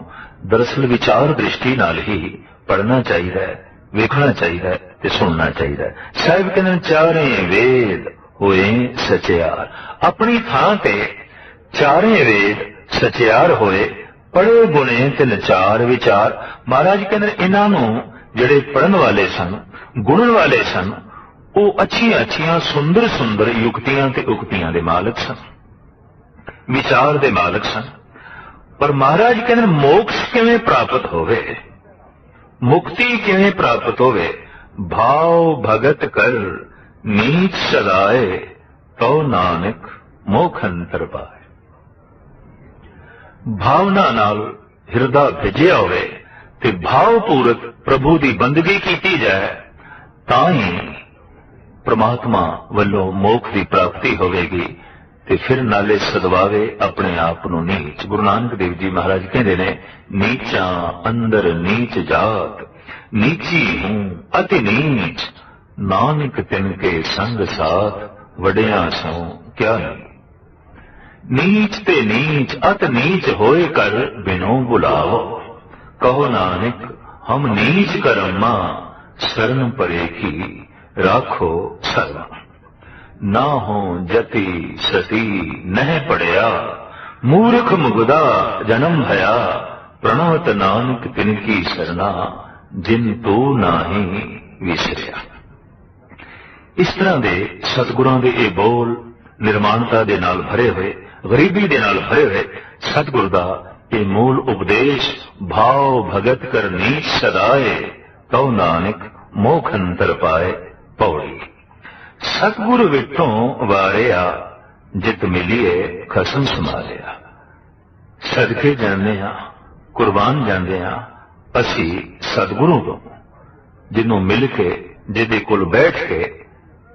ਦਰਅਸਲ ਵਿਚਾਰ ਦ੍ਰਿਸ਼ਟੀ ਨਾਲ ਹੀ ਪੜਨਾ ਚਾਹੀਦਾ ਹੈ, ਵੇਖਣਾ ਚਾਹੀਦਾ ਹੈ ਤੇ ਸੁਣਨਾ ਚਾਹੀਦਾ ਹੈ। ਸਾਹਿਬ ਕਹਿੰਦੇ ਚਾਰੇ ਵੇਦ ਹੋਏ ਸਚਿਆਰ। ਆਪਣੀ ਥਾਂ ਤੇ ਚਾਰੇ ਵੇਦ ਸਚਿਆਰ ਹੋਏ ਪੜੇ ਗੁਣੇ ਤੇ ਨਚਾਰ ਵਿਚਾਰ। ਮਹਾਰਾਜ ਕਹਿੰਦੇ ਇਹਨਾਂ ਨੂੰ ਜਿਹੜੇ ਪੜਨ ਵਾਲੇ ਸਨ, ਗੁਣਨ ਵਾਲੇ ਸਨ, ਉਹ ਅੱਛੀਆਂ ਅੱਛੀਆਂ ਸੁੰਦਰ ਸੁੰਦਰ ਯੁਕਤੀਆਂ ਤੇ ਉਕਤੀਆਂ ਦੇ ਮਾਲਕ ਸਨ। ਵਿਚਾਰ ਦੇ ਮਾਲਕ ਸਨ। ਪਰ ਮਹਾਰਾਜ ਕਹਿੰਦੇ ਮੋਕਸ਼ ਕਿਵੇਂ ਪ੍ਰਾਪਤ ਹੋਵੇ? ਮੁਕਤੀ ਕਿਵੇਂ ਪ੍ਰਾਪਤ ਹੋਵੇ? ਭਾਵ ਭਗਤ ਕਰ, ਨੀਚ ਸਦਾਏ ਤੋ ਨਾਨਕ ਮੋਖ ਅੰਤਰ ਪਾਏ। ਭਾਵਨਾ ਨਾਲ ਹਿਰਦਾ ਭਿਜਿਆ ਹੋਵੇ ਤੇ ਭਾਵ ਭਾਵਪੂਰਕ ਪ੍ਰਭੂ ਦੀ ਬੰਦਗੀ ਕੀਤੀ ਜਾਏ, ਤਾਂ ਹੀ ਪ੍ਰਮਾਤਮਾ ਵੱਲੋਂ ਮੋਖ ਦੀ ਪ੍ਰਾਪਤੀ ਹੋਵੇਗੀ। ਤੇ ਫਿਰ ਨਾਲੇ ਸਦਵਾਵੇ ਆਪਣੇ ਆਪ ਨੂੰ ਨੀਚ। ਗੁਰੂ ਨਾਨਕ ਦੇਵ ਜੀ ਮਹਾਰਾਜ ਕਹਿੰਦੇ ਨੇ, ਨੀਚਾਂ ਅੰਦਰ ਨੀਚ ਜਾਤ, ਨੀਚੀ ਹੂੰ ਅਤਿ ਨੀਚ, ਨਾਨਕ ਤਿਨ ਕੇ ਸੰਗ ਸਾਥ, ਵਡਿਆ ਸੋ ਕਿਆ ਨਹੀਂ ਨੀਚ ਤੇ ਨੀਚ, ਅਤ ਨੀਚ ਹੋਏ ਕਰ ਬਿਨੋ ਬੁਲਾਵੋ। ਕਹੋ ਨਾਨਕ, ਹਮ ਨੀਚ ਕਰਮਾ, ਸ਼ਰਨ ਪਰੇ ਕੀ ਰਾਖੋ ਸਰਵਾ। ਨਾ ਹੋ ਜਤੀ ਸਤੀ, ਨਹਿ ਪੜਿਆ। ਮੂਰਖ ਮੁਗਦਾ ਜਨਮ ਭਇਆ। ਪ੍ਰਣਵਤ ਨਾਨਕ ਤਿਨ ਕੀ ਸਰਨਾ, ਜਿਨ ਤੂੰ ਨਾਹੀ ਵਿਸਰਿਆ। ਇਸ ਤਰ੍ਹਾਂ ਦੇ ਸਤਿਗੁਰਾਂ ਦੇ ਇਹ ਬੋਲ ਨਿਰਮਾਣਤਾ ਦੇ ਨਾਲ ਭਰੇ ਹੋਏ, ਗਰੀਬੀ ਦੇ ਨਾਲ ਭਰੇ ਹੋਏ ਸਤਿਗੁਰ ਦਾ ਇਹ ਮੂਲ ਉਪਦੇਸ਼ ਭਾਵ ਭਗਤ ਕਰ ਨੀਚ ਸਦਾਏ, ਤਉ ਨਾਨਕ ਮੋਖ ਅੰਤਰ ਪਾਏ ਪੌੜੀ। ਸਤਿਗੁਰ ਵਿਟੋਂ ਵਾਰਿਆ, ਜਿਤ ਮਿਲੀਏ, ਖਸਮ ਸੰਭਾਲਿਆ ਸਦਕੇ ਜਾਂਦੇ ਆ ਕੁਰਬਾਨ ਜਾਂਦੇ ਆ ਅਸੀਂ ਸਤਿਗੁਰੂ ਤੋਂ ਜਿਹਨੂੰ ਮਿਲ ਕੇ, ਜਿਹਦੇ ਕੋਲ ਬੈਠ ਕੇ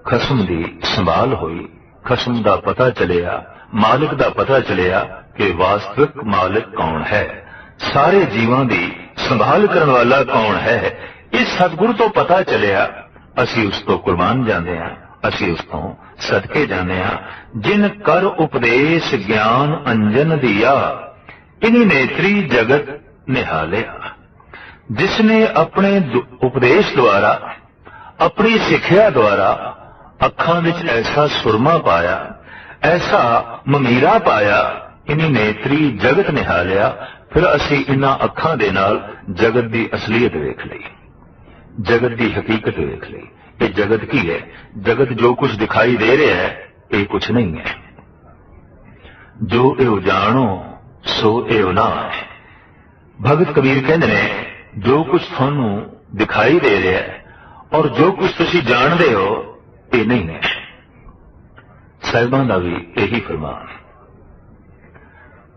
ਖਸਮ ਦੀ ਸੰਭਾਲ ਹੋਈ। ਖਸਮ ਦਾ ਪਤਾ ਚੱਲਿਆ, ਮਾਲਕ ਦਾ ਪਤਾ ਚੱਲਿਆ ਕਿ ਵਾਸਤਵਿਕ ਮਾਲਕ ਕੌਣ ਹੈ। ਸਾਰੇ ਜੀਵਾਂ ਦੀ ਸੰਭਾਲ ਕਰਨ ਵਾਲਾ ਕੌਣ ਹੈ? ਇਸ ਸਤਿਗੁਰੂ ਤੋਂ ਪਤਾ ਚੱਲਿਆ, ਅਸੀਂ ਉਸ ਤੋਂ ਕੁਰਬਾਨ ਜਾਂਦੇ ਹਾਂ। ਅਸੀਂ ਉਸ ਤੋਂ ਸਦਕੇ ਜਾਂਦੇ ਹਾਂ। ਜਿਨ ਕਰ ਉਪਦੇਸ਼ ਗਿਆਨ ਅੰਜਨ ਦਿਆ, ਇਨੀ ਨੇਤਰੀ ਜਗਤ ਨਿਹਾਲਿਆ। ਜਿਸ ਨੇ ਆਪਣੇ ਉਪਦੇਸ਼ ਦੁਆਰਾ, ਆਪਣੀ ਸਿੱਖਿਆ ਦੁਆਰਾ ਅੱਖਾਂ ਵਿੱਚ ਐਸਾ ਸੁਰਮਾ ਪਾਇਆ, ਐਸਾ ਮਮੀਰਾ ਪਾਇਆ, ਇਨੀ ਨੇਤਰੀ ਜਗਤ ਨਿਹਾਲਿਆ, ਫਿਰ ਅਸੀਂ ਇਨ੍ਹਾਂ ਅੱਖਾਂ ਦੇ ਨਾਲ ਜਗਤ ਦੀ ਅਸਲੀਅਤ ਵੇਖ ਲਈ। ਜਗਤ ਦੀ ਹਕੀਕਤ ਵੇਖ ਲਈ। ਇਹ ਜਗਤ ਕੀ ਹੈ? ਜਗਤ ਜੋ ਕੁਝ ਦਿਖਾਈ ਦੇ ਰਿਹਾ ਹੈ, ਇਹ ਕੁਝ ਨਹੀਂ ਹੈ। ਜੋ ਇਹ ਜਾਣੋ, ਸੋ ਇਹ ਨਾ ਹੈ। ਭਗਤ ਕਬੀਰ ਕਹਿੰਦੇ ਨੇ, ਜੋ ਕੁਝ ਤੁਹਾਨੂੰ ਦਿਖਾਈ ਦੇ ਰਿਹਾ ਹੈ ਔਰ ਜੋ ਕੁਝ ਤੁਸੀਂ ਜਾਣਦੇ ਹੋ, ਇਹ ਨਹੀਂ ਹੈ। ਸਾਹਿਬਾਂ ਦਾ ਵੀ ਇਹੀ ਫਰਮਾਨ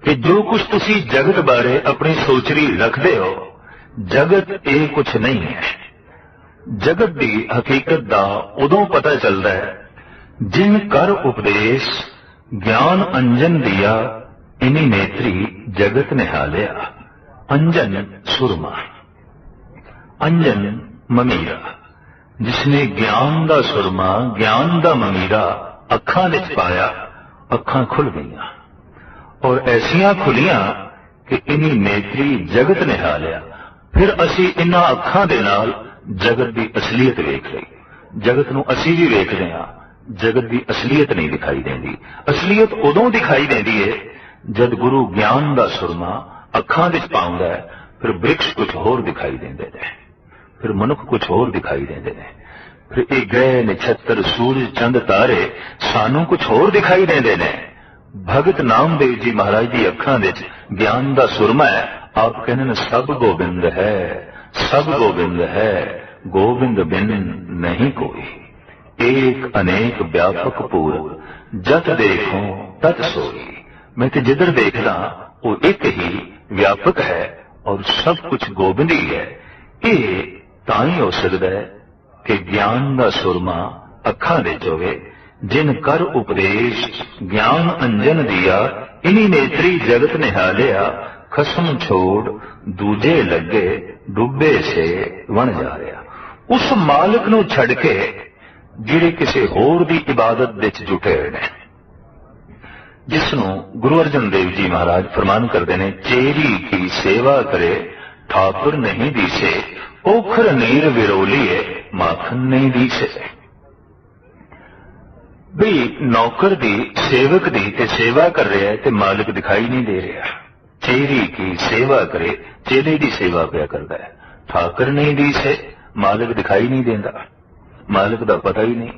ਕਿ ਜੋ ਕੁਝ ਤੁਸੀਂ ਜਗਤ ਬਾਰੇ ਆਪਣੀ ਸੋਚਰੀ ਰੱਖਦੇ ਹੋ, ਜਗਤ ਇਹ ਕੁਝ ਨਹੀਂ ਹੈ। ਜਗਤ ਦੀ ਹਕੀਕਤ ਦਾ ਉਦੋਂ ਪਤਾ ਚੱਲਦਾ ਹੈ ਜਿਨ ਕਰ ਉਪਦੇਸ਼ ਗਿਆਨ ਅੰਜਨ ਦਿਆ, ਇਨੀ ਨੇਤਰੀ ਜਗਤ ਨਿਹਾਲਿਆ। ਅੰਜਨ ਸੁਰਮਾ। ਅੰਜਨ ਮਮੀਰਾ। ਜਿਸਨੇ ਗਿਆਨ ਦਾ ਸੁਰਮਾ, ਗਿਆਨ ਦਾ ਮਮੀਰਾ ਅੱਖਾਂ ਵਿੱਚ ਪਾਇਆ, ਅੱਖਾਂ ਖੁੱਲ ਗਈਆਂ। ਔਰ ਐਸੀਆਂ ਖੁੱਲੀਆਂ ਕਿ ਇਨੀ ਨੇਤਰੀ ਜਗਤ ਨਿਹਾਲਿਆ। ਫਿਰ ਅਸੀਂ ਇਨ੍ਹਾਂ ਅੱਖਾਂ ਦੇ ਨਾਲ ਜਗਤ ਦੀ ਅਸਲੀਅਤ ਵੇਖ ਲਈ। ਜਗਤ ਨੂੰ ਅਸੀਂ ਵੀ ਵੇਖ ਰਹੇ ਹਾਂ। ਜਗਤ ਦੀ ਅਸਲੀਅਤ ਨਹੀਂ ਦਿਖਾਈ ਦਿੰਦੀ। ਅਸਲੀਅਤ ਉਦੋਂ ਦਿਖਾਈ ਦਿੰਦੀ ਹੈ ਜਦ ਗੁਰੂ ਗਿਆਨ ਦਾ ਸੁਰਮਾ ਅੱਖਾਂ ਵਿੱਚ ਪਾਉਂਦਾ ਹੈ, ਫਿਰ ਬ੍ਰਿਕਸ਼ ਕੁਝ ਹੋਰ ਦਿਖਾਈ ਦਿੰਦੇ ਨੇ। ਫਿਰ ਮਨੁੱਖ ਕੁਝ ਹੋਰ ਦਿਖਾਈ ਦਿੰਦੇ ਨੇ। ਫਿਰ ਇਹ ਗਏ ਨਛੱਤਰ, ਸੂਰਜ, ਚੰਦ, ਤਾਰੇ ਸਾਨੂੰ ਕੁਝ ਹੋਰ ਦਿਖਾਈ ਦਿੰਦੇ ਨੇ। ਭਗਤ ਨਾਮਦੇਵ ਜੀ ਮਹਾਰਾਜ ਦੀ ਅੱਖਾਂ ਵਿੱਚ ਗਿਆਨ ਦਾ ਸੁਰਮਾ ਹੈ। ਆਪ ਕਹਿੰਦੇ ਨੇ, ਸਭ ਗੋਬਿੰਦ ਹੈ। ਸਭ ਗੋਬਿੰਦ ਹੈ, ਗੋਬਿੰਦ ਬਿਨ ਨਹੀਂ ਕੋਈ। ਏਕ ਅਨੇਕ ਵਿਆਪਕ ਪੂਰ, ਜਤ ਦੇਖੋ ਤਤ ਸੋਈ। ਮੈਂ ਤੇ ਜਿੱਧਰ ਦੇਖਦਾ, ਉਹ ਇੱਕ ਹੀ ਵਿਆਪਕ ਹੈ ਔਰ ਸਭ ਕੁਝ ਗੋਬਿੰਦ ਹੀ ਹੈ। ਇਹ ਤਾਂ ਹੀ ਹੋ ਸਕਦਾ ਹੈ ਕਿ ਗਿਆਨ ਦਾ ਸੁਰਮਾ ਅੱਖਾਂ ਦੇ ਜੋਵੇ ਜਿਨ ਕਰ ਉਪਦੇਸ਼ ਗਿਆਨ ਅੰਜਨ ਦਿਆ, ਇਨੀ ਨੇਤਰੀ ਜਗਤ ਨਿਹਾਲਿਆ ਖਸਮ ਛੋੜ ਦੂਜੇ ਲੱਗੇ ਡੁੱਬੇ ਸੇ ਵਣ ਜਾ ਰਿਹਾ। ਉਸ ਮਾਲਕ ਨੂੰ ਛੱਡ ਕੇ ਜਿਹੜੇ ਕਿਸੇ ਹੋਰ ਦੀ ਇਬਾਦਤ ਵਿੱਚ ਜੁਟੇ ਹੋਏ ਨੇ। ਜਿਸ ਨੂੰ ਗੁਰੂ ਅਰਜਨ ਦੇਵ ਜੀ ਮਹਾਰਾਜ ਫਰਮਾਨ ਕਰਦੇ ਨੇ, ਚੇਰੀ ਕੀ ਸੇਵਾ ਕਰੇ, ਠਾਕੁਰ ਨਹੀਂ ਦੀਸੇ, ਓਖਰ ਨੀਰ ਵਿਰੋਲੀਏ ਮਾਖਨ ਨਹੀਂ ਦੀਸੇ। ਵੀ ਨੌਕਰ ਦੀ, ਸੇਵਕ ਦੀ ਤੇ ਸੇਵਾ ਕਰ ਰਿਹਾ ਤੇ ਮਾਲਕ ਦਿਖਾਈ ਨਹੀਂ ਦੇ ਰਿਹਾ। ਚੇਰੀ ਕੀ ਸੇਵਾ ਕਰੇ ਚੇਲੇ ਦੀ ਸੇਵਾ ਪਿਆ ਕਰਦਾ ਹੈ। ਠਾਕਰ ਨਹੀਂ ਦੀ ਸੇ, ਮਾਲਕ ਦਿਖਾਈ ਨਹੀਂ ਦਿੰਦਾ। ਮਾਲਕ ਦਾ ਪਤਾ ਹੀ ਨਹੀਂ,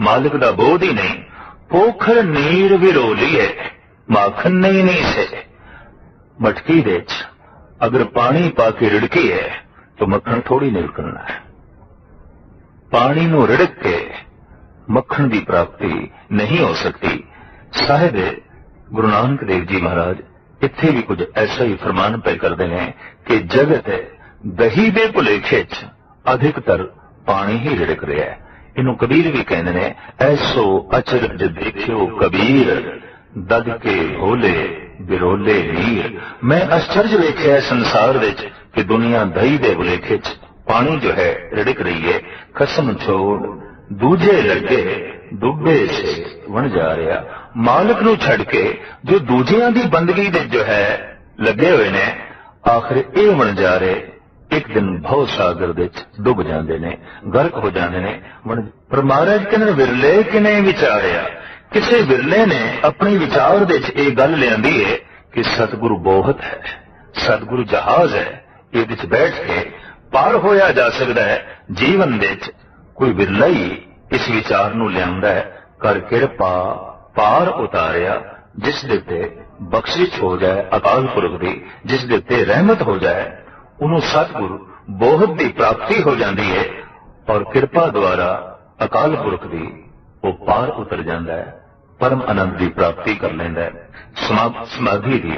ਮਾਲਕ ਦਾ ਬੋਧ ਹੀ ਨਹੀਂ। ਪੋਖਰ ਨੀਰ ਵਿਰੋਲੀ ਹੈ ਮਾਖਨ ਨਹੀਂ ਨਹੀਂ ਸੇ। ਮਟਕੀ ਵਿੱਚ ਅਗਰ ਪਾਣੀ ਪਾ ਕੇ ਰਿੜਕੀ ਹੈ, ਤਾਂ ਮੱਖਣ ਥੋੜੀ ਨਿਕਲਣਾ ਹੈ। ਪਾਣੀ ਨੂੰ ਰਿੜਕ ਕੇ ਮੱਖਣ ਦੀ ਪ੍ਰਾਪਤੀ ਨਹੀਂ ਹੋ ਸਕਦੀ। ਸਾਹਿਬ ਗੁਰੂ ਨਾਨਕ ਦੇਵ ਜੀ ਮਹਾਰਾਜ ਇੱਥੇ ਵੀ ਕੁਝ ਐਸਾ ਹੀ ਫਰਮਾਨ ਪੈ ਕਰਦੇ ਨੇ ਕਿ ਜਗਤ ਦਹੀ ਦੇ ਭੁਲੇਖੇ 'ਚ ਅਧਿਕਤਰ ਪਾਣੀ ਹੀ ਰਿੜਕ ਰਿਹਾ ਹੈ। ਇਹਨੂੰ ਕਬੀਰ ਵੀ ਕਹਿੰਦੇ ਨੇ, ਐਸੋ ਅਚਰਜ ਦੇਖਿਓ ਕਬੀਰ ਦਦ ਕੇ ਹੋਲੇ ਬਿਰੋਲੇ ਨੀਰ। ਮੈਂ ਅਚਰਜ ਵੇਖਿਆ ਸੰਸਾਰ ਵਿੱਚ ਕਿ ਦੁਨੀਆ ਦਹੀ ਦੇ ਭੁਲੇਖੇ 'ਚ ਪਾਣੀ ਜੋ ਹੈ ਰਿੜਕ ਰਹੀ ਹੈ। ਕਸਮ ਛੋੜ ਦੂਜੇ ਲੱਗੇ, ਡੁੱਬੇ ਸੇ ਵਣ ਜਾ ਰਿਹਾ। ਮਾਲਕ ਨੂੰ ਛੱਡ ਕੇ ਜੋ ਦੂਜਿਆਂ ਦੀ ਬੰਦਗੀ ਵਿੱਚ ਜੋ ਹੈ, ਲੱਗੇ ਹੋਏ ਨੇ, ਆਖਰ ਇਹ ਬਣ ਜਾ ਰਹੇ ਇੱਕ ਦਿਨ ਭਉ ਸਾਗਰ ਵਿੱਚ ਡੁੱਬ ਜਾਂਦੇ ਨੇ, ਗਰਕ ਹੋ ਜਾਂਦੇ ਨੇ। ਵਣ- ਪਰ ਮਹਾਰਾਜ ਕਹਿੰਦੇ ਵਿਰਲੇ ਕਿਨੇ ਵਿਚਾਰਿਆ? ਕਿਸੇ ਵਿਰਲੇ ਨੇ ਆਪਣੇ ਵਿਚਾਰ ਵਿੱਚ ਇਹ ਗੱਲ ਲਿਆਂਦੀ ਹੈ ਕਿ ਸਤਿਗੁਰੂ ਬੋਹਤ ਹੈ, ਸਤਿਗੁਰੂ ਜਹਾਜ਼ ਹੈ, ਇਹ ਵਿੱਚ ਬੈਠ ਕੇ ਪਾਰ ਹੋਇਆ ਜਾ ਸਕਦਾ ਹੈ, ਜੀਵਨ ਵਿੱਚ ਕੋਈ ਵਿਰਲਾ ਹੀ ਇਸ ਵਿਚਾਰ ਨੂੰ ਲਿਆਉਂਦਾ ਹੈ, ਕਰ ਕਿਰਪਾ ਪਾਰ ਉਤਾਰਿਆ, ਜਿਸ ਦੇ ਉੱਤੇ ਬਖਸ਼ਿਸ਼ ਹੋ ਜਾਏ, ਅਕਾਲ ਪੁਰਖ ਦੀ, ਜਿਸ ਦੇ ਉੱਤੇ ਰਹਿਮਤ ਹੋ ਜਾਏ, ਉਹਨੂੰ ਸਤਿਗੁਰੂ ਬੋਹਤ ਦੀ ਪ੍ਰਾਪਤੀ ਹੋ ਜਾਂਦੀ ਹੈ ਔਰ ਕਿਰਪਾ ਦੁਆਰਾ ਅਕਾਲ ਪੁਰਖ ਦੀ ਉਹ ਪਾਰ ਉਤਰ ਜਾਂਦਾ ਹੈ, ਪਰਮ ਆਨੰਦ ਦੀ ਪ੍ਰਾਪਤੀ ਕਰ ਲੈਂਦਾ ਹੈ ਸਮਾਧੀ ਦੀ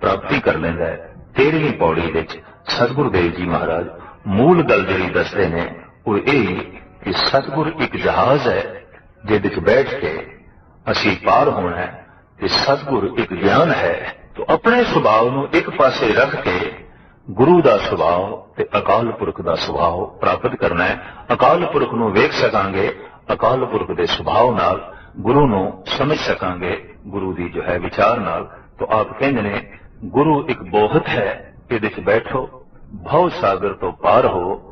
ਪ੍ਰਾਪਤੀ ਕਰ ਲੈਂਦਾ ਹੈ। ਤੇਰਵੀਂ ਪੌੜੀ ਵਿੱਚ ਸਤਿਗੁਰੂ ਦੇਵ ਜੀ ਮਹਾਰਾਜ ਮੂਲ ਗੱਲ ਜਿਹੜੀ ਦੱਸਦੇ ਨੇ, ਉਹ ਇਹ ਕਿ ਸਤਿਗੁਰ ਇੱਕ ਜਹਾਜ਼ ਹੈ, ਜਿਹਦੇ ਵਿੱਚ ਬੈਠ ਕੇ ਅਸੀਂ ਪਾਰ ਹੋਣਾ ਹੈ ਤੇ ਸਤਿਗੁਰ ਇੱਕ ਗਿਆਨ ਹੈ, ਤੋਂ ਆਪਣੇ ਸੁਭਾਅ ਨੂੰ ਇੱਕ ਪਾਸੇ ਰੱਖ ਕੇ ਗੁਰੂ ਦਾ ਸੁਭਾਅ ਤੇ ਅਕਾਲ ਪੁਰਖ ਦਾ ਸੁਭਾਅ ਪ੍ਰਾਪਤ ਕਰਨਾ ਹੈ। ਅਕਾਲ ਪੁਰਖ ਨੂੰ ਵੇਖ ਸਕਾਂਗੇ, ਅਕਾਲ ਪੁਰਖ ਦੇ ਸੁਭਾਅ ਨਾਲ ਗੁਰੂ ਨੂੰ ਸਮਝ ਸਕਾਂਗੇ, ਗੁਰੂ ਦੀ ਜੋ ਹੈ ਵਿਚਾਰ ਨਾਲ। ਤੋਂ ਆਪ ਕਹਿੰਦੇ ਨੇ, ਗੁਰੂ ਇੱਕ ਬੋਹਤ ਹੈ, ਇਹਦੇ ਚ ਬੈਠੋ, ਭਉ ਸਾਗਰ ਤੋਂ ਪਾਰ ਹੋ